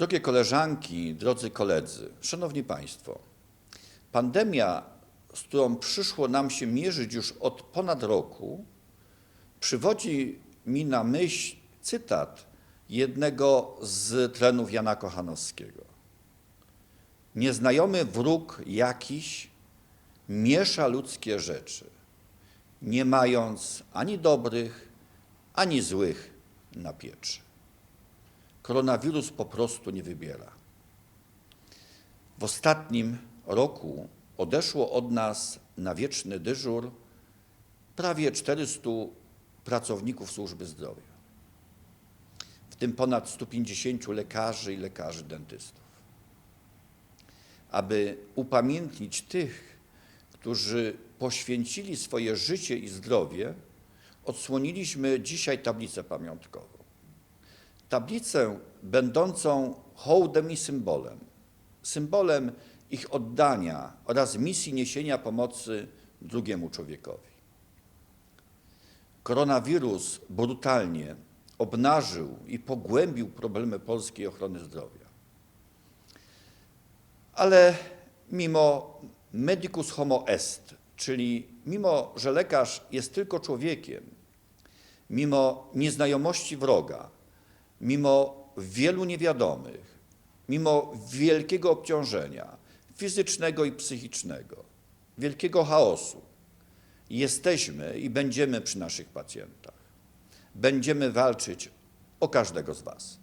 Drogie koleżanki, drodzy koledzy, szanowni państwo, pandemia, z którą przyszło nam się mierzyć już od ponad roku, przywodzi mi na myśl cytat jednego z trenów Jana Kochanowskiego. Nieznajomy wróg jakiś miesza ludzkie rzeczy, nie mając ani dobrych, ani złych na pieczy. Koronawirus po prostu nie wybiera. W ostatnim roku odeszło od nas na wieczny dyżur prawie 400 pracowników służby zdrowia, w tym ponad 150 lekarzy i lekarzy dentystów. Aby upamiętnić tych, którzy poświęcili swoje życie i zdrowie, odsłoniliśmy dzisiaj tablicę pamiątkową. Tablicę będącą hołdem i symbolem, symbolem ich oddania oraz misji niesienia pomocy drugiemu człowiekowi. Koronawirus brutalnie obnażył i pogłębił problemy polskiej ochrony zdrowia. Ale mimo medicus homo est, czyli mimo, że lekarz jest tylko człowiekiem, mimo nieznajomości wroga, mimo wielu niewiadomych, mimo wielkiego obciążenia fizycznego i psychicznego, wielkiego chaosu, jesteśmy i będziemy przy naszych pacjentach. Będziemy walczyć o każdego z Was.